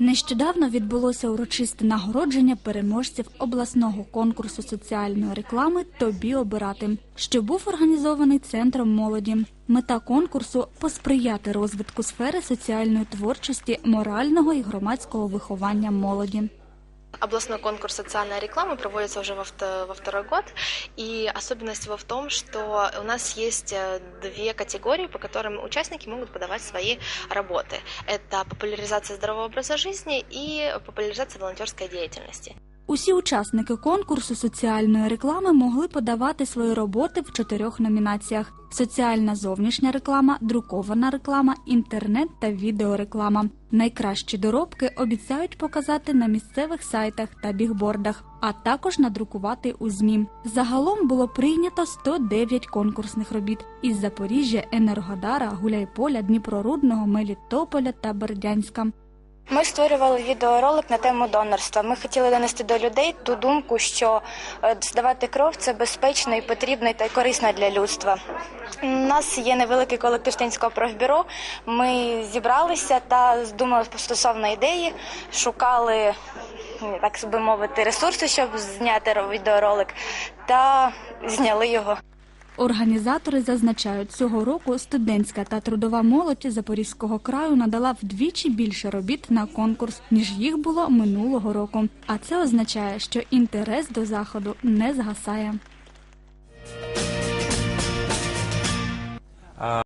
Нещодавно відбулося урочисте нагородження переможців обласного конкурсу соціальної реклами Тобі обирати, що був організований центром молоді. Мета конкурсу посприяти розвитку сфери соціальної творчості, морального і громадського виховання молоді. Областной конкурс социальной рекламы проводится уже во, во второй год, и особенность его в том, что у нас есть э, две категории, по которым участники могут подавать свои работы. Это популяризация здорового образа жизни и популяризация волонтерской деятельности. Усі учасники конкурсу соціальної реклами могли подавати свої роботи в чотирьох номінаціях: соціальна зовнішня реклама, друкована реклама, інтернет та відеореклама. Найкращі доробки обіцяють показати на місцевих сайтах та бігбордах, а також надрукувати у ЗМІ. Загалом було прийнято 109 конкурсних робіт із Запоріжжя, Енергодара, Гуляйполя, Дніпрорудного, Мелітополя та Бердянська. Ми створювали відеоролик на тему донорства. Ми хотіли донести до людей ту думку, що е, здавати кров це безпечно і потрібно та корисно для людства. У нас є невеликий колектив Стенського профбюро. Ми зібралися та думали стосовно ідеї, шукали так би мовити ресурси, щоб зняти ро- відеоролик, та зняли його. Організатори зазначають, цього року студентська та трудова молодь Запорізького краю надала вдвічі більше робіт на конкурс, ніж їх було минулого року. А це означає, що інтерес до заходу не згасає.